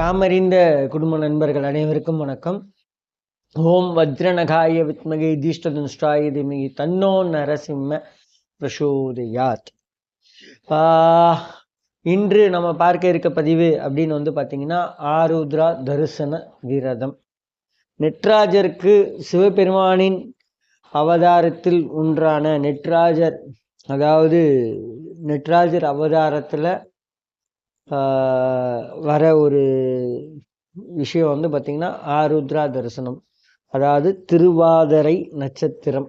யாமறிந்த குடும்ப நண்பர்கள் அனைவருக்கும் வணக்கம். ஓம் வஜ்ரநகாய வித்மகை தீஷ்டதுஷ்டாய திமிகி தன்னோ நரசிம்ம பிரசோதயாத். இன்று நம்ம பார்க்க இருக்க பதிவு அப்படின்னு வந்து பார்த்தீங்கன்னா ஆருத்ரா தரிசன விரதம். நெட்ராஜருக்கு சிவபெருமானின் அவதாரத்தில் ஒன்றான நெட்ராஜர் அதாவது நெட்ராஜர் அவதாரத்தில் வர ஒரு விஷயம் வந்து பார்த்திங்கன்னா ஆருத்ரா தரிசனம். அதாவது திருவாதிரை நட்சத்திரம்.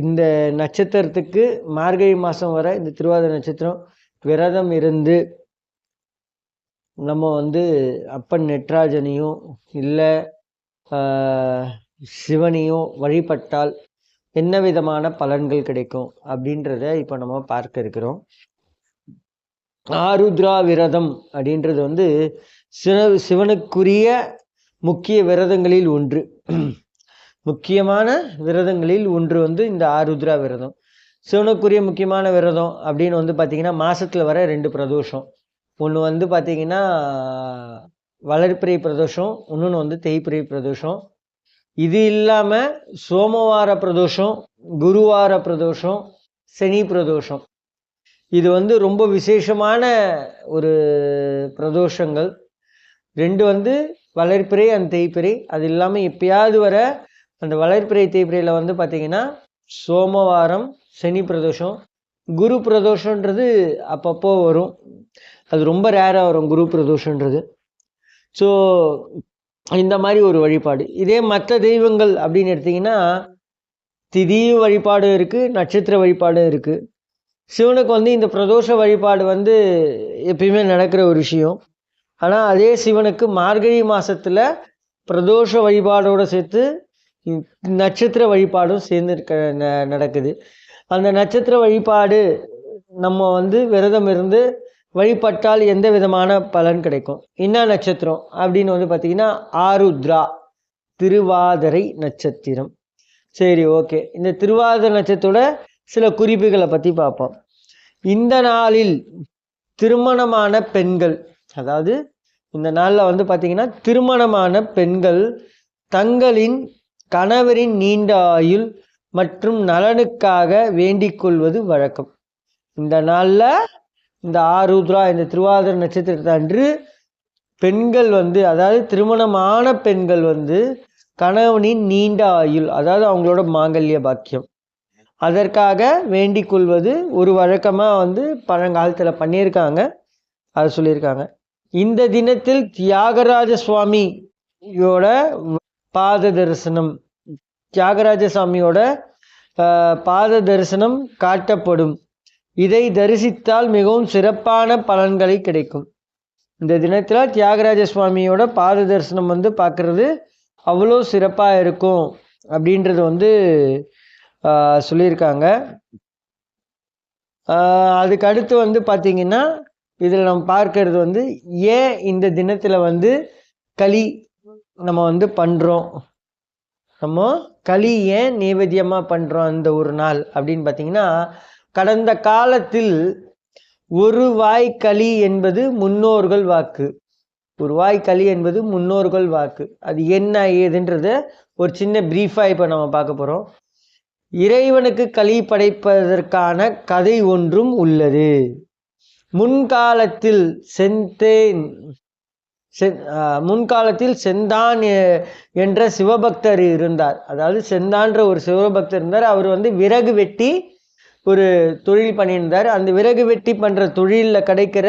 இந்த நட்சத்திரத்துக்கு மார்கழி மாதம் வர இந்த திருவாதிரை நட்சத்திரம் விரதம் இருந்து நம்ம வந்து அப்பன் நெட்ராஜனையும் இல்லை சிவனையும் வழிபட்டால் என்ன விதமான பலன்கள் கிடைக்கும் அப்படின்றத இப்போ நம்ம பார்க்க இருக்கிறோம். ஆருத்ரா விரதம் அப்படின்றது வந்து சிவ சிவனுக்குரிய முக்கிய விரதங்களில் ஒன்று. முக்கியமான விரதங்களில் ஒன்று வந்து இந்த ஆருத்ரா விரதம் சிவனுக்குரிய முக்கியமான விரதம் அப்படின்னு வந்து பார்த்திங்கன்னா மாசத்துல வர ரெண்டு பிரதோஷம். ஒன்று வந்து பார்த்திங்கன்னா வளர்ப்பிறை பிரதோஷம் இன்னொன்று வந்து தேய்ப்பிரை பிரதோஷம். இது இல்லாமல் சோமவார பிரதோஷம் குருவார பிரதோஷம் சனி பிரதோஷம். இது வந்து ரொம்ப விசேஷமான ஒரு பிரதோஷங்கள். ரெண்டு வந்து வளர்ப்பிறை அந்த தேய்ப்பிறை அது இல்லாமல் எப்பயாவது வர அந்த வளர்ப்பிறை தேய்ப்பிறையில் வந்து பார்த்திங்கன்னா சோமவாரம் சனி பிரதோஷம் குரு பிரதோஷன்றது அப்பப்போ வரும். அது ரொம்ப ரேராக வரும் குரு பிரதோஷன்றது ஸோ இந்த மாதிரி ஒரு வழிபாடு. இதே மற்ற தெய்வங்கள் அப்படின்னு எடுத்திங்கன்னா திதி வழிபாடும் இருக்குது நட்சத்திர வழிபாடும் இருக்குது சிவனுக்கு வந்து இந்த பிரதோஷ வழிபாடு வந்து எப்பயுமே நடக்கிற ஒரு விஷயம். ஆனால் அதே சிவனுக்கு மார்கழி மாதத்தில் பிரதோஷ வழிபாடோடு சேர்த்து நட்சத்திர வழிபாடும் சேர்ந்து இருக்க ந- நடக்குது. அந்த நட்சத்திர வழிபாடு நம்ம வந்து விரதம் இருந்து வழிபட்டால் எந்த விதமான பலன் கிடைக்கும்? என்ன நட்சத்திரம் அப்படின்னு வந்து பார்த்திங்கன்னா ஆருத்ரா திருவாதிரை நட்சத்திரம். சரி ஓகே. இந்த திருவாதிரை நட்சத்திரோட சில குறிப்புகளை பற்றி பார்ப்போம். இந்த நாளில் திருமணமான பெண்கள் அதாவது இந்த நாளில் வந்து பார்த்திங்கன்னா திருமணமான பெண்கள் தங்களின் கணவரின் நீண்ட ஆயுள் மற்றும் நலனுக்காக வேண்டிக் கொள்வது வழக்கம். இந்த நாளில் இந்த ஆருத்ரா இந்த திருவாதிர நட்சத்திரத்தை அன்று பெண்கள் வந்து அதாவது திருமணமான பெண்கள் வந்து கணவனின் நீண்ட ஆயுள் அதாவது அவங்களோட மாங்கல்ய பாக்கியம். அதற்காக வேண்டிக் கொள்வது ஒரு வழக்கமாக வந்து பழங்காலத்தில் பண்ணியிருக்காங்க. அது சொல்லியிருக்காங்க. இந்த தினத்தில் தியாகராஜ சுவாமியோட பாத தரிசனம் தியாகராஜ சுவாமியோட பாத தரிசனம் காட்டப்படும். இதை தரிசித்தால் மிகவும் சிறப்பான பலன்களை கிடைக்கும். இந்த தினத்தில் தியாகராஜ சுவாமியோட பாத தரிசனம் வந்து பார்க்குறது அவ்வளோ சிறப்பாக இருக்கும் அப்படின்றது வந்து சொல்லியிருக்காங்க. அதுக்கு அடுத்து வந்து பார்த்திங்கன்னா இதில் நம்ம பார்க்கறது வந்து ஏன் இந்த தினத்தில் வந்து களி நம்ம வந்து பண்ணுறோம் நம்ம களி ஏன் நைவேத்தியமாக பண்ணுறோம் அந்த ஒரு நாள் அப்படின்னு பார்த்தீங்கன்னா கடந்த காலத்தில் ஒரு வாய் களி என்பது முன்னோர்கள் வாக்கு. ஒரு வாய் களி என்பது முன்னோர்கள் வாக்கு. அது என்ன ஏதுன்றத ஒரு சின்ன ப்ரீஃபாக இப்போ நம்ம பார்க்க போகிறோம் இறைவனுக்கு களி படைப்பதற்கான கதை ஒன்றும் உள்ளது. முன்காலத்தில் செந்தேன் முன்காலத்தில் செந்தான் என்ற சிவபக்தர் இருந்தார். அதாவது செந்தான்ற ஒரு சிவபக்தர் இருந்தார். அவர் வந்து விறகு வெட்டி ஒரு தொழில் பண்ணியிருந்தார். அந்த விறகு வெட்டி பண்ணுற தொழிலில் கிடைக்கிற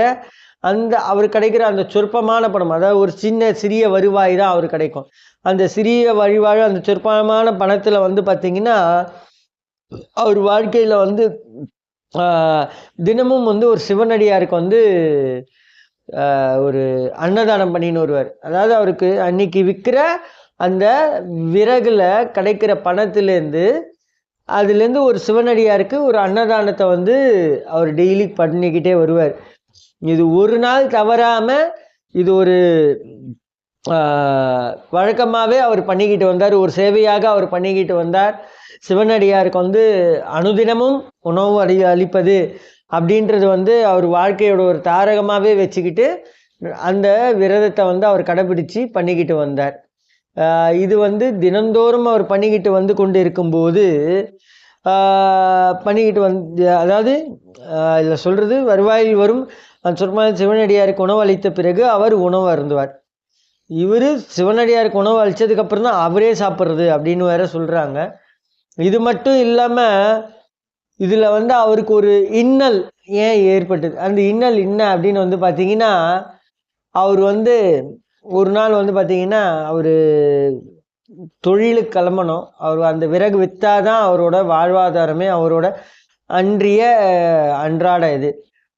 அந்த அவர் கிடைக்கிற அந்த சொற்பமான பணம் அதாவது ஒரு சின்ன சிறிய வருவாய் தான் அவர் கிடைக்கும். அந்த சிறிய வழிவாழ் அந்த சொற்பமான பணத்தில் வந்து பார்த்திங்கன்னா அவர் வாழ்க்கையில் வந்து தினமும் வந்து ஒரு சிவனடியாருக்கு வந்து ஒரு அன்னதானம் பண்ணின்னு வருவார். அதாவது அவருக்கு அன்னைக்கு விற்கிற அந்த விறகுல கிடைக்கிற பணத்திலேருந்து அதுலேருந்து ஒரு சிவனடியாருக்கு ஒரு அன்னதானத்தை வந்து அவர் டெய்லி பண்ணிக்கிட்டே வருவார். இது ஒரு நாள் தவறாமல் இது ஒரு வழக்கமாகவே அவர் பண்ணிக்கிட்டு வந்தார். ஒரு சேவையாக அவர் பண்ணிக்கிட்டு வந்தார். சிவனடியாருக்கு வந்து அனுதினமும் உணவு அறி அளிப்பது அப்படின்றது வந்து அவர் வாழ்க்கையோட ஒரு தாரகமாகவே வச்சுக்கிட்டு அந்த விரதத்தை வந்து அவர் கடைபிடிச்சு பண்ணிக்கிட்டு வந்தார். இது வந்து தினந்தோறும் அவர் பண்ணிக்கிட்டு வந்து கொண்டு இருக்கும்போது பண்ணிக்கிட்டு வந்து அதாவது இதில் சொல்கிறது வருவாயில் வரும் அந்த சொற்மான சிவனடியாருக்கு உணவு அளித்த பிறகு அவர் உணவு அருந்துவார். இவர் சிவனடியாருக்கு உணவு அளித்ததுக்கப்புறம் தான் அவரே சாப்பிட்றது அப்படின்னு வேற சொல்கிறாங்க இது மட்டும் இல்லாமல் இதில் வந்து அவருக்கு ஒரு இன்னல் ஏன் ஏற்பட்டது? அந்த இன்னல் என்ன அப்படின்னு வந்து பார்த்தீங்கன்னா அவர் வந்து ஒரு நாள் வந்து பார்த்தீங்கன்னா அவர் தொழிலுக்கு கிளம்பணும். அவர் அந்த விறகு விற்றாதான் அவரோட வாழ்வாதாரமே அவரோட அன்றிய அன்றாட இது.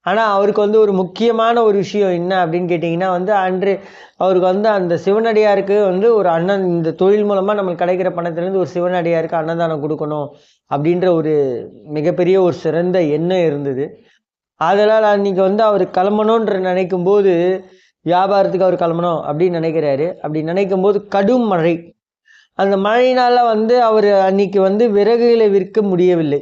ஆனால் அவருக்கு வந்து ஒரு முக்கியமான ஒரு விஷயம் என்ன அப்படின்னு கேட்டிங்கன்னா வந்து அன்று அவருக்கு வந்து அந்த சிவனடியாருக்கு வந்து ஒரு அண்ணன் இந்த தொழில் மூலமாக நம்மளுக்கு கிடைக்கிற பணத்துலேருந்து ஒரு சிவனடியாருக்கு அன்னதானம் கொடுக்கணும் அப்படின்ற ஒரு மிகப்பெரிய ஒரு சிறந்த எண்ணம் இருந்தது. அதனால் அன்றைக்கி வந்து அவர் கிளம்பணுன்ற நினைக்கும் போது வியாபாரத்துக்கு அவர் கிளம்பணும் அப்படின்னு நினைக்கிறாரு. அப்படி நினைக்கும் போது கடும் மழை. அந்த மழையினால் வந்து அவர் அன்னைக்கு வந்து விறகுகளை விற்க முடியவில்லை.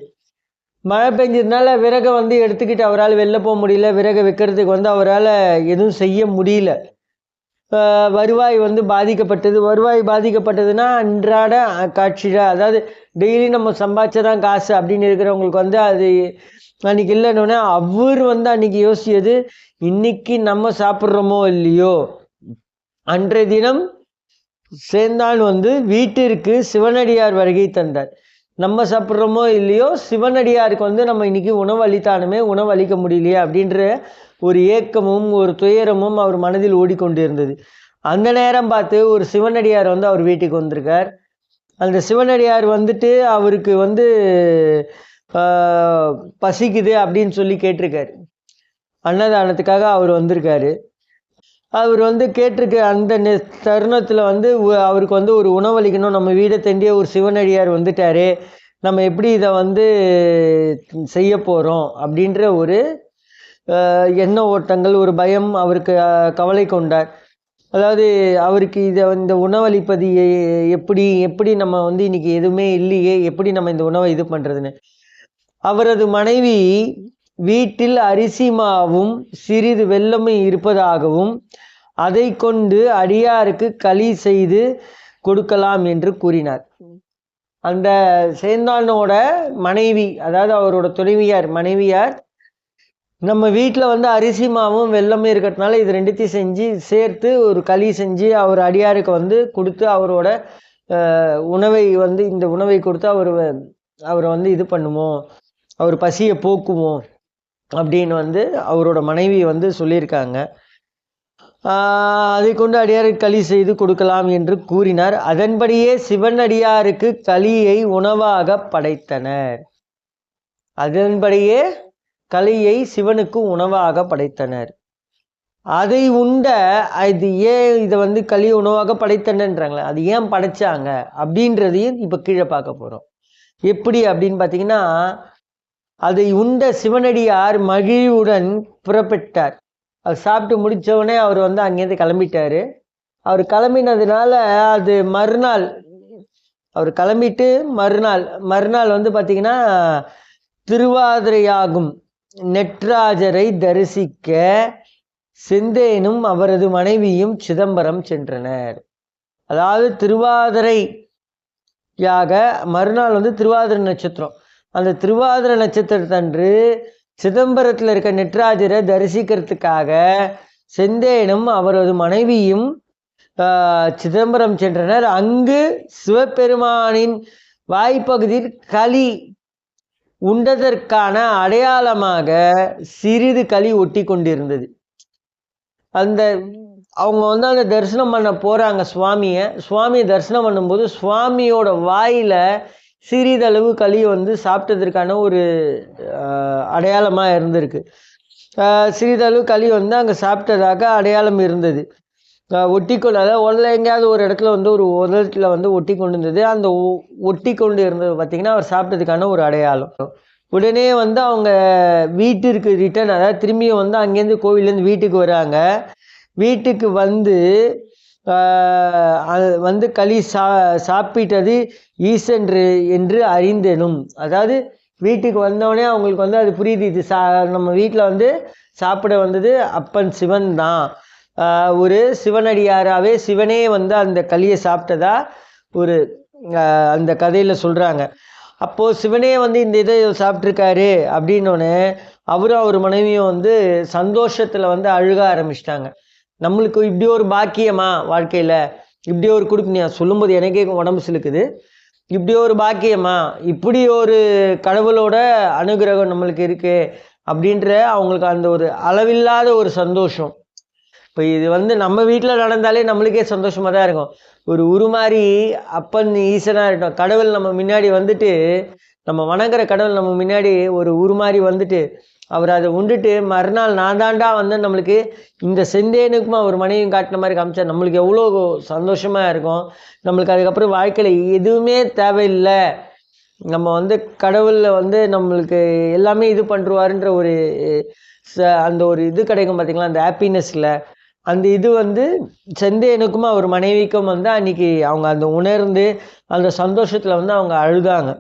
மழை பெஞ்சதுனால விறகை வந்து எடுத்துக்கிட்டு அவரால் வெளில போக முடியல. விறகை விற்கிறதுக்கு வந்து அவரால் எதுவும் செய்ய முடியல. வருவாய் வந்து பாதிக்கப்பட்டது. வருவாய் பாதிக்கப்பட்டதுன்னா அன்றாட காட்சியில் அதாவது டெய்லி நம்ம சம்பாதிச்சதான் காசு அப்படின்னு இருக்கிறவங்களுக்கு வந்து அது அன்னைக்கு இல்லைன்னொன்னே அவர் வந்து அன்னைக்கு யோசிச்சது இன்னைக்கு நம்ம சாப்பிட்றோமோ இல்லையோ? அன்றைய தினம் சேர்ந்தான் வந்து வீட்டிற்கு சிவனடியார் வருகை தந்தார். நம்ம சாப்பிட்றோமோ இல்லையோ சிவனடியாருக்கு வந்து நம்ம இன்றைக்கி உணவு அளித்தானுமே உணவு அளிக்க முடியலையே அப்படின்ற ஒரு ஏக்கமும் ஒரு துயரமும் அவர் மனதில் ஓடிக்கொண்டிருந்தது. அந்த நேரம் பார்த்து ஒரு சிவனடியார் வந்து அவர் வீட்டுக்கு வந்திருக்கார். அந்த சிவனடியார் வந்துட்டு அவருக்கு வந்து பசிக்குது அப்படின்னு சொல்லி கேட்டிருக்காரு. அன்னதானத்துக்காக அவர் வந்திருக்காரு. அவர் வந்து கேட்டிருக்க அந்த நெ- தருணத்தில் வந்து அவருக்கு வந்து ஒரு உணவளிக்கணும். நம்ம வீடை தேண்டிய ஒரு சிவனடியார் வந்துட்டார். நம்ம எப்படி இதை வந்து செய்ய போகிறோம் அப்படின்ற ஒரு எண்ண ஓட்டங்கள் ஒரு பயம் அவருக்கு கவலை கொண்டார். அதாவது அவருக்கு இதை இந்த உணவளிப்பது எப்படி எப்படி நம்ம வந்து இன்னைக்கு எதுவுமே இல்லையே எப்படி நம்ம இந்த உணவை இது பண்ணுறதுன்னு அவரது மனைவி வீட்டில் அரிசி மாவும் சிறிது வெல்லமும் இருப்பதாகவும் அதை கொண்டு அடியாருக்கு களி செய்து கொடுக்கலாம் என்று கூறினார். அந்த சேந்தானோட மனைவி அதாவது அவரோட துணைவியார் மனைவியார் நம்ம வீட்டில் வந்து அரிசி மாவும் வெள்ளமும் இருக்கிறதுனால இது ரெண்டுத்தையும் செஞ்சு சேர்த்து ஒரு களி செஞ்சு அவர் அடியாருக்கு வந்து கொடுத்து அவரோட உணவை வந்து இந்த உணவை கொடுத்து அவர் அவரை வந்து இது பண்ணுவோம். அவர் பசியை போக்குவோம். அப்படின்னு வந்து அவரோட மனைவி வந்து சொல்லியிருக்காங்க. அதை கொண்டு அடியார் களி செய்து கொடுக்கலாம் என்று கூறினார். அதன்படியே சிவன் அடியாருக்கு களியை உணவாக படைத்தனர். அதன்படியே களியை சிவனுக்கு உணவாக படைத்தனர். அதை உண்ட அது ஏன் இதை வந்து களி உணவாக படைத்தனன்றாங்களே அது ஏன் படைச்சாங்க அப்படின்றதையும் இப்போ கீழே பார்க்க போகிறோம் எப்படி அப்படின்னு பார்த்தீங்கன்னா அதை உண்ட சிவனடியார் மகிழ்வுடன் புறப்பட்டார். அவர் சாப்பிட்டு முடிச்ச அவர் வந்து அங்கேருந்து கிளம்பிட்டாரு. அவர் கிளம்பினதுனால அது மறுநாள் அவர் கிளம்பிட்டு மறுநாள் மறுநாள் வந்து பார்த்திங்கன்னா திருவாதிரையாகும் நெட்ராஜரை தரிசிக்க செந்தேனும் அவரது மனைவியும் சிதம்பரம் சென்றனர். அதாவது திருவாதிரை யாக மறுநாள் வந்து திருவாதிரை நட்சத்திரம். அந்த திருவாதிர நட்சத்திரத்தன்று சிதம்பரத்தில் இருக்க நெட்ராஜரை தரிசிக்கிறதுக்காக செந்தேனும் அவரது மனைவியும் சிதம்பரம் சென்றனர். அங்கு சிவபெருமானின் வாய்ப்பகுதியில் களி உண்டதற்கான அடையாளமாக சிறிது களி ஒட்டி கொண்டிருந்தது. அந்த அவங்க வந்து அந்த தரிசனம் பண்ண போகிறாங்க சுவாமியை. சுவாமியை தரிசனம் பண்ணும்போது சுவாமியோட வாயில் சிறிதளவு களி வந்து சாப்பிட்டதற்கான ஒரு அடையாளமாக இருந்திருக்கு. சிறிதளவு களி வந்து அங்கே சாப்பிட்டதாக அடையாளம் இருந்தது. ஒட்டி ஒட்டிக்கொண்டு அதாவது உடல எங்கேயாவது ஒரு இடத்துல வந்து ஒரு உதட்டில் வந்து ஒட்டி கொண்டு இருந்தது. அந்த ஒ- ஒட்டி கொண்டு இருந்தது பார்த்தீங்கன்னா அவர் சாப்பிட்டதுக்கான ஒரு அடையாளம். உடனே வந்து அவங்க வீட்டிற்கு ரிட்டர்ன் அதாவது திரும்பியும் வந்து அங்கேருந்து கோவிலேருந்து வீட்டுக்கு வராங்க. வீட்டுக்கு வந்து வந்து களி சா சாப்பிட்டது ஈசன்று என்று அறிந்தெனும். அதாவது வீட்டுக்கு வந்தோடனே அவங்களுக்கு வந்து அது புரியுது. இது சா நம்ம வீட்டில் வந்து சாப்பிட வந்தது அப்பன் சிவன் தான். ஒரு சிவனடியாராகவே சிவனே வந்து அந்த களியை சாப்பிட்டதா ஒரு அந்த கதையில் சொல்கிறாங்க அப்போது சிவனே வந்து இந்த இதை சாப்பிட்ருக்காரு அப்படின்னோடனே அவரும் அவர் மனைவியும் வந்து சந்தோஷத்தில் வந்து அழுக ஆரம்பிச்சிட்டாங்க. நம்மளுக்கு இப்படி ஒரு பாக்கியமா வாழ்க்கையில்? இப்படி ஒரு கொடுப்பினியா சொல்லும்போது எனக்கே உடம்பு சிலுக்குது. இப்படி ஒரு பாக்கியமா? இப்படி ஒரு கடவுளோட அனுகிரகம் நம்மளுக்கு இருக்குது அப்படின்ற அவங்களுக்கு அந்த ஒரு அளவில்லாத ஒரு சந்தோஷம். இப்போ இது வந்து நம்ம வீட்டில் நடந்தாலே நம்மளுக்கே சந்தோஷமாக தான் இருக்கும். ஒரு உருமாறி அப்பன் ஈசனாக இருக்கட்டும் கடவுள் நம்ம முன்னாடி வந்துட்டு நம்ம வணங்குற கடவுள் நம்ம முன்னாடி ஒரு உருமாறி வந்துட்டு அவர் அதை உண்டுட்டு மறுநாள் நான் தாண்டா வந்து நம்மளுக்கு இந்த செந்தேனுக்கும் அவர் மனைவியும் காட்டின மாதிரி காமிச்சா நம்மளுக்கு எவ்வளோ சந்தோஷமாக இருக்கும். நம்மளுக்கு அதுக்கப்புறம் வாழ்க்கையில் எதுவுமே தேவையில்லை. நம்ம வந்து கடவுளில் வந்து நம்மளுக்கு எல்லாமே இது பண்ணுருவாருன்ற ஒரு ச- அந்த ஒரு இது கிடைக்கும் பார்த்திங்களா அந்த ஹாப்பினஸில் அந்த இது வந்து செந்தேனுக்கும் அவர் மனைவிக்கும் வந்து அன்றைக்கி அவங்க அந்த உணர்ந்து அந்த சந்தோஷத்தில் வந்து அவங்க அழுதாங்க.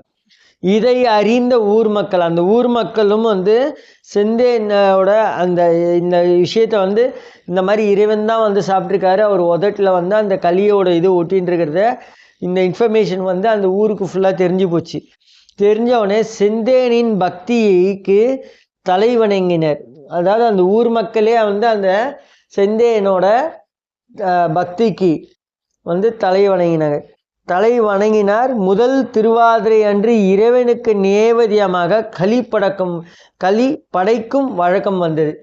இதை அறிந்த ஊர் மக்கள் அந்த ஊர் மக்களும் வந்து செந்தேனோட அந்த இந்த விஷயத்தை வந்து இந்த மாதிரி இறைவன் தான் வந்து சாப்பிட்ருக்காரு அவர் உதட்டில் வந்து அந்த களியோட இது ஒட்டின்னு இருக்கிறத இந்த இன்ஃபர்மேஷன் வந்து அந்த ஊருக்கு ஃபுல்லாக தெரிஞ்சு போச்சு. தெரிஞ்சவுடனே செந்தேனின் பக்திக்கு தலை வணங்கினர் அதாவது அந்த ஊர் மக்களே வந்து அந்த செந்தேனோட பக்திக்கு வந்து தலைவணங்கினாங்க. தலை வணங்கினார் முதல் திருவாதிரை அன்று இறைவனுக்கு நேவதியமாக களி படக்கும் களி படைக்கும் வழக்கம் வந்தது.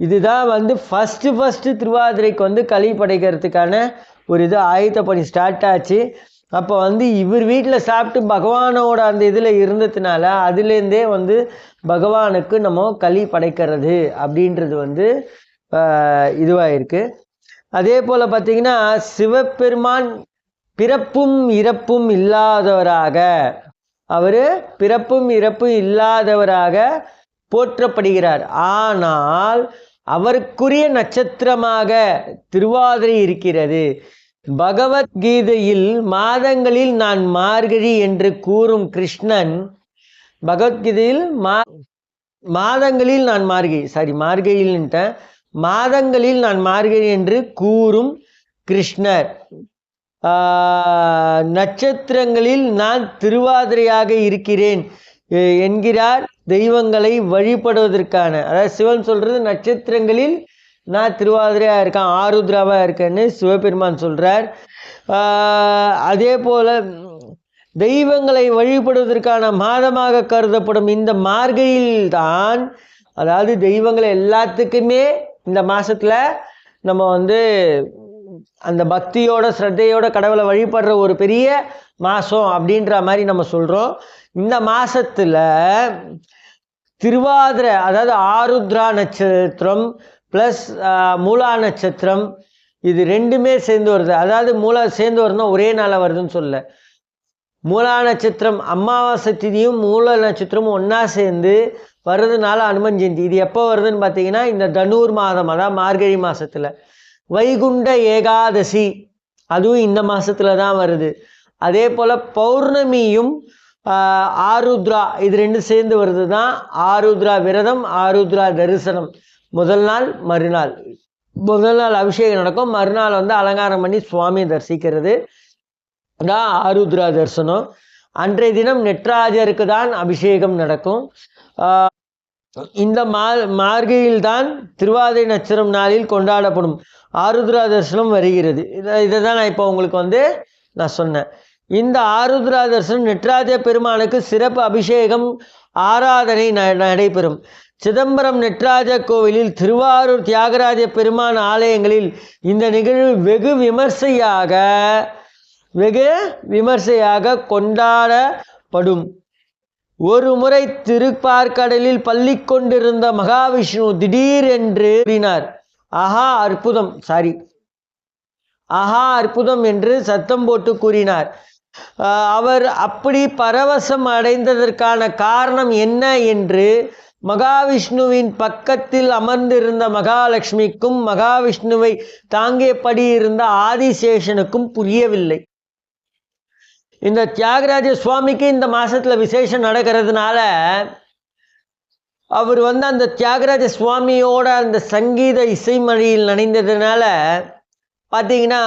இதுதான் வந்து ஃபஸ்ட்டு ஃபஸ்ட்டு திருவாதிரைக்கு வந்து களி படைக்கிறதுக்கான ஒரு இது ஆயத்த பணி ஸ்டார்ட் ஆச்சு. அப்போ வந்து இவர் வீட்டில் சாப்பிட்டு பகவானோட அந்த இதில் இருந்ததுனால அதுலேருந்தே வந்து பகவானுக்கு நம்ம களி படைக்கிறது அப்படின்றது வந்து இதுவாக இருக்குது அதே போல் பார்த்தீங்கன்னா சிவபெருமான் பிறப்பும் இறப்பும் இல்லாதவராக. அவர் பிறப்பும் இறப்பும் இல்லாதவராக போற்றப்படுகிறார். ஆனால் அவருக்குரிய நட்சத்திரமாக திருவாதிரை இருக்கிறது. பகவத்கீதையில் மாதங்களில் நான் மார்கழி என்று கூறும் கிருஷ்ணன் பகவத்கீதையில் மா மாதங்களில் நான் மார்கழி சாரி மார்கழின்ட்டேன் மாதங்களில் நான் மார்கழி என்று கூறும் கிருஷ்ணர். நட்சத்திரங்களில் நான் திருவாதிரையாக இருக்கிறேன் என்கிறார் தெய்வங்களை வழிபடுவதற்கான. அதாவது சிவன் சொல்கிறது நட்சத்திரங்களில் நான் திருவாதிரையாக இருக்கேன் ஆருத்ராவாக இருக்கேன்னு சிவபெருமான் சொல்கிறார் அதே போல் தெய்வங்களை வழிபடுவதற்கான மாதமாக கருதப்படும் இந்த மார்கையில்தான் அதாவது தெய்வங்களை எல்லாத்துக்குமே இந்த மாதத்தில் நம்ம வந்து அந்த பக்தியோட ஸ்ரத்தையோட கடவுளை வழிபடுற ஒரு பெரிய மாதம் அப்படின்ற மாதிரி நம்ம சொல்கிறோம் இந்த மாதத்தில் திருவாதிரை அதாவது ஆருத்ரா நட்சத்திரம் ப்ளஸ் மூலா நட்சத்திரம் இது ரெண்டுமே சேர்ந்து வருது. அதாவது மூலா சேர்ந்து வருதுன்னா ஒரே நாளில் வருதுன்னு சொல்ல மூலா நட்சத்திரம் அமாவாசை திதியும் மூல நட்சத்திரமும் ஒன்றா சேர்ந்து வர்றதுனால அனுமன் ஜெயந்தி. இது எப்போ வருதுன்னு பார்த்தீங்கன்னா இந்த தனூர் மாதம் அதான் மார்கழி மாதத்தில் வைகுண்ட ஏகாதசி. அதுவும் இந்த மாசத்துல தான் வருது. அதே போல் பௌர்ணமியும் ஆஹ், ஆருத்ரா இது ரெண்டும் சேர்ந்து வருது தான் ஆருத்ரா விரதம் ஆருத்ரா தரிசனம். முதல் நாள் மறுநாள். முதல் நாள் அபிஷேகம் நடக்கும். மறுநாள் வந்து அலங்காரம் பண்ணி சுவாமியை தரிசிக்கிறது. தான் ஆருத்ரா தரிசனம். அன்றைய தினம் நெட்ராஜருக்கு தான் அபிஷேகம் நடக்கும். ஆஹ் இந்த மா மார்கையில்தான் திருவாதிரை நட்சத்திரம் நாளில் கொண்டாடப்படும். ஆருத்ரா தரிசனம் வருகிறது. இதை இதை தான் நான் இப்போ உங்களுக்கு வந்து நான் சொன்னேன். இந்த ஆருத்ரா தரிசனம் நெட்ராஜ பெருமானுக்கு சிறப்பு அபிஷேகம் ஆராதனை ந- நடைபெறும். சிதம்பரம் நெட்ராஜ கோவிலில் திருவாரூர் தியாகராஜ பெருமான் ஆலயங்களில் இந்த நிகழ்வு வெகு விமர்சையாக வெகு விமர்சையாக கொண்டாடப்படும். ஒரு முறை திருப்பார்கடலில் பள்ளி கொண்டிருந்த மகாவிஷ்ணு திடீரென்று கூறினார் ஆஹா அற்புதம் சாரி ஆஹா அற்புதம் என்று சத்தம் போட்டு கூறினார். ஆஹ் அவர் அப்படி பரவசம் அடைந்ததற்கான காரணம் என்ன என்று மகாவிஷ்ணுவின் பக்கத்தில் அமர்ந்திருந்த மகாலட்சுமிக்கும் மகாவிஷ்ணுவை தாங்கியபடி இருந்த ஆதிசேஷனுக்கும் புரியவில்லை. இந்த தியாகராஜ சுவாமிக்கு இந்த மாசத்துல விசேஷம் நடக்கிறதுனால அவர் வந்து அந்த தியாகராஜ சுவாமியோட அந்த சங்கீத இசைமொழியில் நனைந்ததுனால பார்த்தீங்கன்னா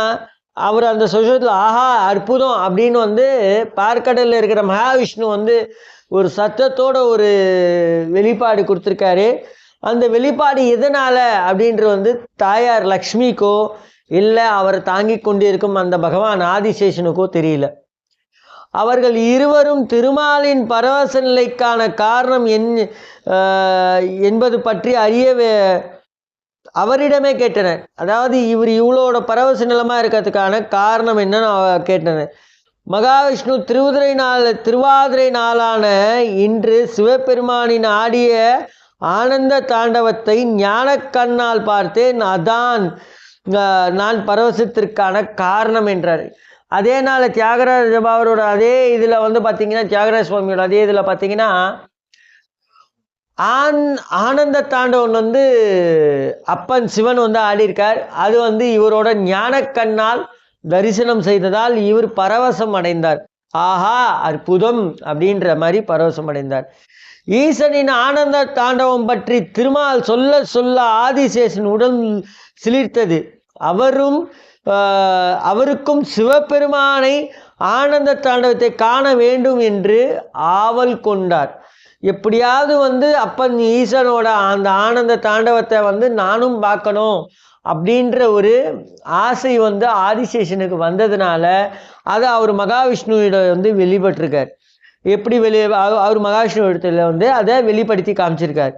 அவர் அந்த சுஷத்தில் ஆஹா அற்புதம் அப்படின்னு வந்து பார்க்கடலில் இருக்கிற மகாவிஷ்ணு வந்து ஒரு சத்தத்தோட ஒரு வெளிப்பாடு கொடுத்துருக்காரு. அந்த வெளிப்பாடு எதனால் அப்படின்றது வந்து தாயார் லக்ஷ்மிக்கோ இல்லை அவரை தாங்கி கொண்டிருக்கும் அந்த பகவான் ஆதிசேஷனுக்கோ தெரியல. அவர்கள் இருவரும் திருமாலின் பரவச நிலைக்கான காரணம் என் என்பது பற்றி அறிய வே- அவரிடமே கேட்டனர். அதாவது இவர் இவளோட பரவச நிலமாக இருக்கிறதுக்கான காரணம் என்னன்னு கேட்டனர். மகாவிஷ்ணு திருவுதிரை நாள் திருவாதிரை நாளான இன்று சிவபெருமானின் ஆடிய ஆனந்த தாண்டவத்தை ஞானக்கண்ணால் பார்த்தேன். அதான் நான் பரவசத்திற்கான காரணம் என்றார். அதே நாள் தியாகராஜ பாபரோட அதே இதில் வந்து பார்த்தீங்கன்னா தியாகராஜ சுவாமியோட அதே இதில் பார்த்தீங்கன்னா ஆன் ஆனந்த தாண்டவன் வந்து அப்பன் சிவன் வந்து ஆடியிருக்கார். அது வந்து இவரோட ஞானக்கண்ணால் தரிசனம் செய்ததால் இவர் பரவசம் அடைந்தார். ஆஹா அற்புதம் அப்படின்ற மாதிரி பரவசம் அடைந்தார். ஈசனின் ஆனந்த தாண்டவம் பற்றி திருமால் சொல்ல சொல்ல ஆதிசேஷன் உடல் சிலிர்த்தது. அவரும் அவருக்கும் சிவபெருமானை ஆனந்த தாண்டவத்தை காண வேண்டும் என்று ஆவல் கொண்டார். எப்படியாவது வந்து அப்பன் ஈசனோட அந்த ஆனந்த தாண்டவத்தை வந்து நானும் பார்க்கணும் அப்படின்ற ஒரு ஆசை வந்து ஆதிசேஷனுக்கு வந்ததுனால அதை அவர் மகாவிஷ்ணுவிடம் வந்து வெளிப்பட்டிருக்கார். எப்படி வெளி அவ- அவர் மகாவிஷ்ணு இடத்துல வந்து அதை வெளிப்படுத்தி காமிச்சிருக்கார்.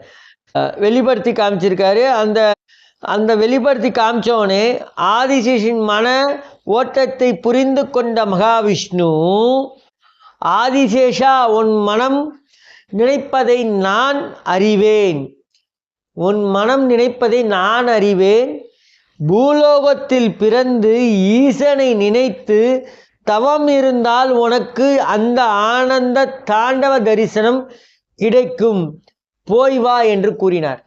வெளிப்படுத்தி காமிச்சிருக்காரு. அந்த அந்த வெளிப்படுத்தி காமிச்சோடனே ஆதிசேஷின் மன ஓட்டத்தை புரிந்து கொண்ட மகாவிஷ்ணு ஆதிசேஷா உன் மனம் நினைப்பதை நான் அறிவேன். உன் மனம் நினைப்பதை நான் அறிவேன். பூலோகத்தில் பிறந்து ஈசனை நினைத்து தவம் இருந்தால் உனக்கு அந்த ஆனந்த தாண்டவ தரிசனம் கிடைக்கும். போய் வா என்று கூறினார்.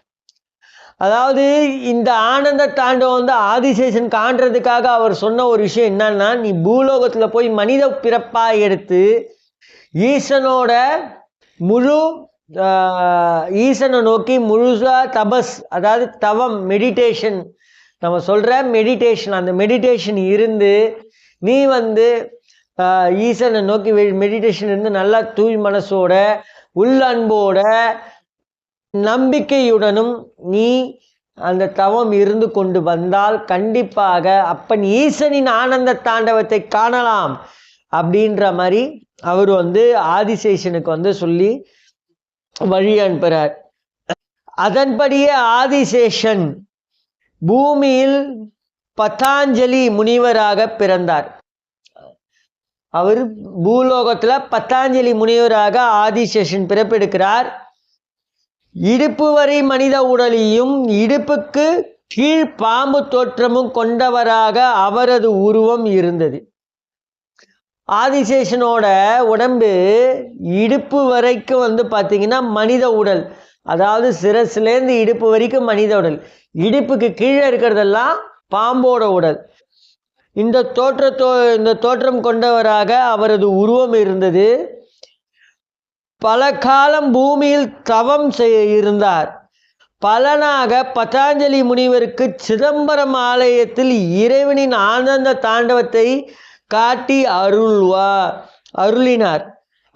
அதாவது இந்த ஆனந்த தாண்டவம் வந்து ஆதிசேஷன் காண்றதுக்காக அவர் சொன்ன ஒரு விஷயம் என்னன்னா நீ பூலோகத்தில் போய் மனித பிறப்பாக எடுத்து ஈசனோட முழு ஈசனை நோக்கி முழுசாக தபஸ் அதாவது தவம் மெடிடேஷன் நம்ம சொல்கிற மெடிடேஷன் அந்த மெடிடேஷன் இருந்து நீ வந்து ஈசனை நோக்கி மெடிடேஷன் இருந்து நல்லா தூய் மனசோட உள்ளன்போட நம்பிக்கையுடனும் நீ அந்த தவம் இருந்து கொண்டு வந்தால் கண்டிப்பாக அப்பன் ஈசனின் ஆனந்த தாண்டவத்தை காணலாம் அப்படின்ற மாதிரி அவர் வந்து ஆதிசேஷனுக்கு வந்து சொல்லி வழி அனுப்புகிறார் அதன்படியே ஆதிசேஷன் பூமியில் பதாஞ்சலி முனிவராக பிறந்தார். அவர் பூலோகத்துல பத்தாஞ்சலி முனிவராக ஆதிசேஷன் பிறப்பெடுக்கிறார். இடுப்பு வரை மனித உடலையும் இடுப்புக்கு கீழ் பாம்பு தோற்றமும் கொண்டவராக அவரது உருவம் இருந்தது. ஆதிசேஷனோட உடம்பு இடுப்பு வரைக்கும் வந்து பார்த்தீங்கன்னா மனித உடல். அதாவது சிரஸ்லேருந்து இடுப்பு வரைக்கும் மனித உடல். இடுப்புக்கு கீழே இருக்கிறதெல்லாம் பாம்போட உடல். இந்த தோற்றத்தோ இந்த தோற்றம் கொண்டவராக அவரது உருவம் இருந்தது. பல காலம் பூமியில் தவம் செய் இருந்தார். பலனாக பதாஞ்சலி முனிவருக்கு சிதம்பரம் ஆலயத்தில் இறைவனின் ஆனந்த தாண்டவத்தை காட்டி அருள்வா அருளினார்.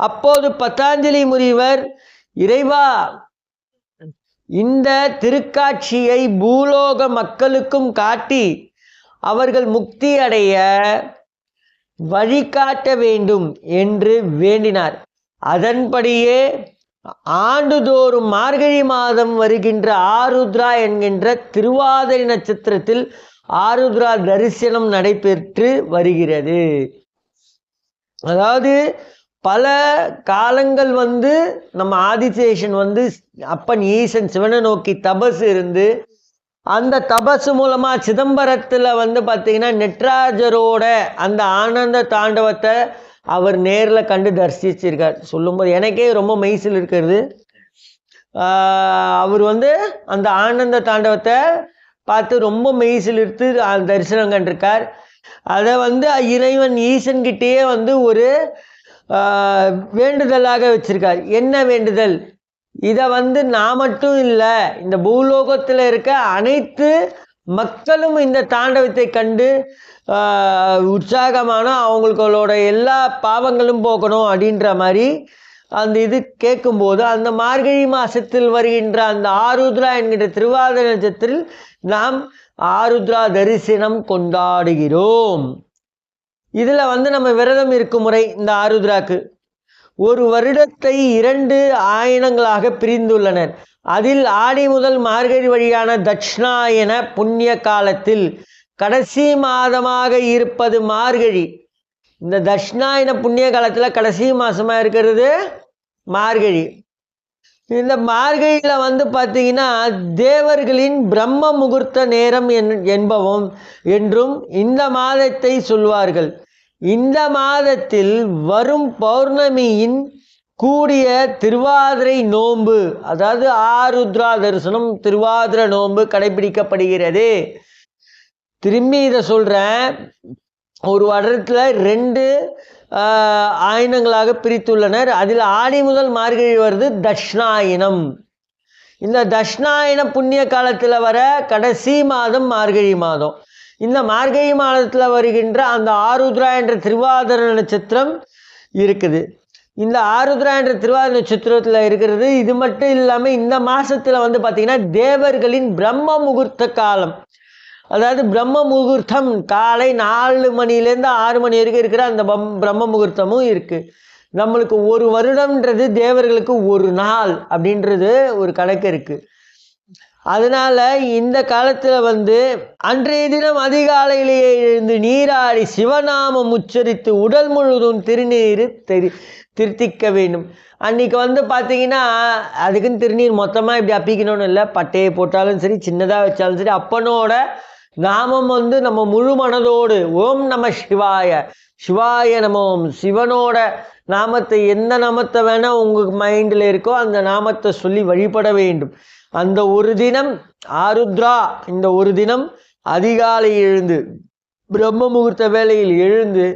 அப்போது பதாஞ்சலி முனிவர் இறைவா இந்த திருக்காட்சியை பூலோக மக்களுக்கும் காட்டி அவர்கள் முக்தி அடைய வழிகாட்ட வேண்டும் என்று வேண்டினார். அதன்படியே ஆண்டுதோறும் மார்கழி மாதம் வருகின்ற ஆருத்ரா என்கின்ற திருவாதிரை நட்சத்திரத்தில் ஆருத்ரா தரிசனம் நடைபெற்று வருகிறது. அதாவது பல காலங்கள் வந்து நம்ம ஆதிசேஷன் வந்து அப்பன் ஈசன் சிவனை நோக்கி தபஸ் இருந்து அந்த தபசு மூலமாக சிதம்பரத்தில் வந்து பார்த்தீங்கன்னா நெட்ராஜரோட அந்த ஆனந்த தாண்டவத்தை அவர் நேரில் கண்டு தரிசிச்சிருக்கார். சொல்லும்போது எனக்கே ரொம்ப மெய்சில் இருக்கிறது. அவர் வந்து அந்த ஆனந்த தாண்டவத்தை பார்த்து ரொம்ப மெய்சில் எடுத்து தரிசனம் கண்டிருக்கார். அதை வந்து இறைவன் ஈசன்கிட்டேயே வந்து ஒரு வேண்டுதலாக வச்சிருக்கார். என்ன வேண்டுதல்? இதை வந்து நான் மட்டும் இல்லை இந்த பூலோகத்தில் இருக்க அனைத்து மக்களும் இந்த தாண்டவத்தை கண்டு உற்சாகமான அவங்களோட எல்லா பாவங்களும் போக்கணும் அப்படின்ற மாதிரி அந்த இது கேட்கும்போது அந்த மார்கழி மாதத்தில் வருகின்ற அந்த ஆருத்ரா என்கின்ற திருவாத நட்சத்திரத்தில் நாம் ஆருத்ரா தரிசனம் கொண்டாடுகிறோம். இதில் வந்து நம்ம விரதம் இருக்கும் முறை இந்த ஆருத்ராக்கு. ஒரு வருடத்தை இரண்டு ஆயனங்களாக பிரிந்துள்ளனர். அதில் ஆடி முதல் மார்கழி வழியான தட்சிணாயன புண்ணிய காலத்தில் கடைசி மாதமாக இருப்பது மார்கழி. இந்த தட்சிணாயன புண்ணிய காலத்தில் கடைசி மாதமாக இருக்கிறது மார்கழி. இந்த மார்கழியில் வந்து பார்த்தீங்கன்னா தேவர்களின் பிரம்ம முகூர்த்த நேரம் என்- என்பவும் என்றும் இந்த மாதத்தை சொல்வார்கள். இந்த மாதத்தில் வரும் பௌர்ணமியின் கூடிய திருவாதிரை நோன்பு அதாவது ஆருத்ரா தரிசனம் திருவாதிர நோன்பு கடைபிடிக்கப்படுகிறது. திரும்பி இதை சொல்கிறேன் ஒரு வருடத்தில் ரெண்டு ஆயினங்களாக பிரித்துள்ளனர். அதில் ஆடி முதல் மார்கழி வருது தட்சிணாயனம். இந்த தட்சிணாயன புண்ணிய காலத்தில் வர கடைசி மாதம் மார்கழி மாதம். இந்த மார்கழி மாதத்தில் வருகின்ற அந்த ஆருத்ரா என்ற திருவாதிர நட்சத்திரம் இருக்குது. இந்த ஆருத்ரா என்ற திருவாதிர நட்சத்திரத்தில் இருக்கிறது. இது மட்டும் இல்லாமல் இந்த மாதத்தில் வந்து பார்த்திங்கன்னா தேவர்களின் பிரம்ம முகூர்த்த காலம். அதாவது பிரம்ம முகூர்த்தம் காலை நாலு மணிலேருந்து ஆறு மணி வரைக்கும் இருக்கிற அந்த பம் பிரம்ம முகூர்த்தமும் இருக்குது நம்மளுக்கு ஒரு வருடம்ன்றது தேவர்களுக்கு ஒரு நாள் அப்படின்றது ஒரு கணக்கு இருக்குது அதனால் இந்த காலத்தில் வந்து அன்றைய தினம் அதிகாலையிலேயே எழுந்து நீராடி சிவநாமம் உச்சரித்து உடல் முழுவதும் திருநீர் தெரி திருத்திக்க வேண்டும். அன்றைக்கி வந்து பார்த்தீங்கன்னா அதுக்குன்னு திருநீர் மொத்தமாக இப்படி அப்பிக்கணும்னு இல்லை. பட்டையை போட்டாலும் சரி சின்னதாக வச்சாலும் சரி அப்பனோட நாமம் வந்து நம்ம முழு மனதோடு ஓம் நம சிவாய. சிவாய நமோம். சிவனோட நாமத்தை எந்த நாமத்தை வேணால் உங்கள் மைண்டில் இருக்கோ அந்த நாமத்தை சொல்லி வழிபட வேண்டும். அந்த ஒரு தினம் ஆருத்ரா இந்த ஒரு தினம் அதிகாலை எழுந்து பிரம்ம முகூர்த்த வேளையில் எழுந்து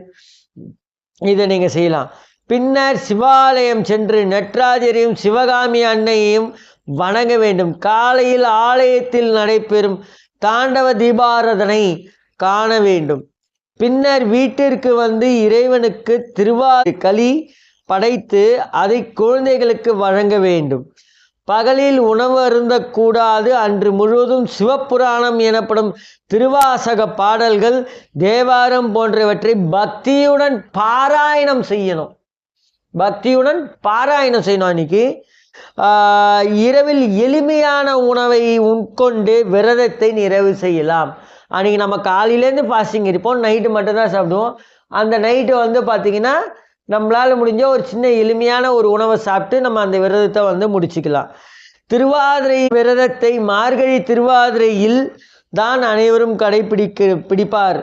இதை நீங்கள் செய்யலாம். பின்னர் சிவாலயம் சென்று நட்ராஜரையும் சிவகாமி அன்னையையும் வணங்க வேண்டும். காலையில் ஆலயத்தில் நடைபெறும் தாண்டவ தீபாராதனை காண வேண்டும். பின்னர் வீட்டிற்கு வந்து இறைவனுக்கு திருவாறு களி படைத்து அதை குழந்தைகளுக்கு வழங்க வேண்டும். பகலில் உணவு அருந்தக்கூடாது. அன்று முழுவதும் சிவப்புராணம் எனப்படும் திருவாசக பாடல்கள் தேவாரம் போன்றவற்றை பக்தியுடன் பாராயணம் செய்யணும். பக்தியுடன் பாராயணம் செய்யணும் அன்னைக்கு. இரவில் எளிமையான உணவை உட்கொண்டு விரதத்தை நிறைவு செய்யலாம். அன்னைக்கு நம்ம காலையிலேருந்து ஃபாஸ்டிங் இருப்போம். நைட்டு மட்டும்தான் சாப்பிடுவோம். அந்த நைட்டு வந்து பார்த்திங்கன்னா நம்மளால் முடிஞ்ச ஒரு சின்ன எளிமையான ஒரு உணவை சாப்பிட்டு நம்ம அந்த விரதத்தை வந்து முடிச்சுக்கலாம். திருவாதிரை விரதத்தை மார்கழி திருவாதிரையில் தான் அனைவரும் கடைபிடிக்க பிடிப்பார்.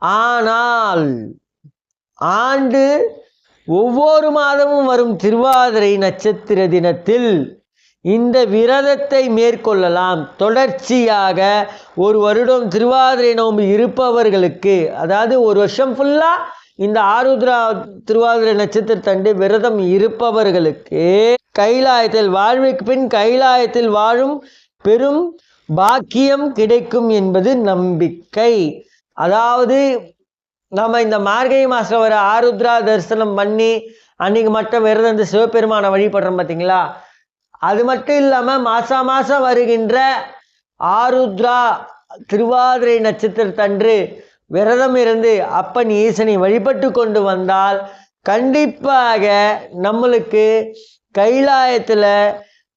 ஆனால் ஆண்டு ஒவ்வொரு மாதமும் வரும் திருவாதிரை நட்சத்திர தினத்தில் இந்த விரதத்தை மேற்கொள்ளலாம். தொடர்ச்சியாக ஒரு வருடம் திருவாதிரை நோம்பு இருப்பவர்களுக்கு அதாவது ஒரு வருஷம் ஃபுல்லாக இந்த ஆருத்ரா திருவாதிரை நட்சத்திரத்தண்டு விரதம் இருப்பவர்களுக்கு கைலாயத்தில் வாழ்வுக்கு பின் கைலாயத்தில் வாழும் பெரும் பாக்கியம் கிடைக்கும் என்பது நம்பிக்கை. அதாவது நம்ம இந்த மார்கழி மாதம் வர ஆருத்ரா தரிசனம் பண்ணி அன்னைக்கு மட்டும் விரதம் இந்த சிவபெருமானை வழிபடுறோம் பார்த்தீங்களா அது மட்டும் இல்லாமல் மாசா மாதம் வருகின்ற ஆருத்ரா திருவாதிரை நட்சத்திரத்தன்று விரதம் இருந்து அப்பன் ஈசனை வழிபட்டு கொண்டு வந்தால் கண்டிப்பாக நம்மளுக்கு கைலாயத்தில்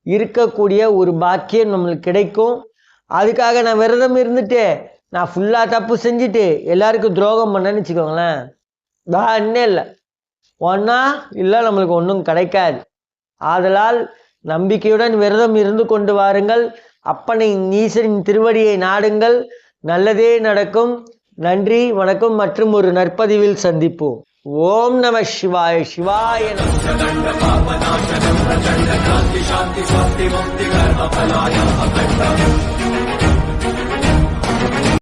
இருக்கக்கூடிய ஒரு பாக்கியம் நம்மளுக்கு கிடைக்கும். அதுக்காக நான் விரதம் இருந்துட்டு நான் ஃபுல்லாக தப்பு செஞ்சுட்டு எல்லாருக்கும் துரோகம் பண்ணேன்னு வச்சுக்கோங்களேன். தான்னே இல்லை. ஒன்றா இல்லை நம்மளுக்கு ஒன்றும் கிடைக்காது. ஆதலால் நம்பிக்கையுடன் விரதம் இருந்து கொண்டு வாருங்கள். அப்பனை ஈசரின் திருவடியை நாடுங்கள். நல்லதே நடக்கும். நன்றி வணக்கம் மற்றும் ஒரு நற்பதிவில் சந்திப்போம். ஓம் நம சிவாய சிவாய நம.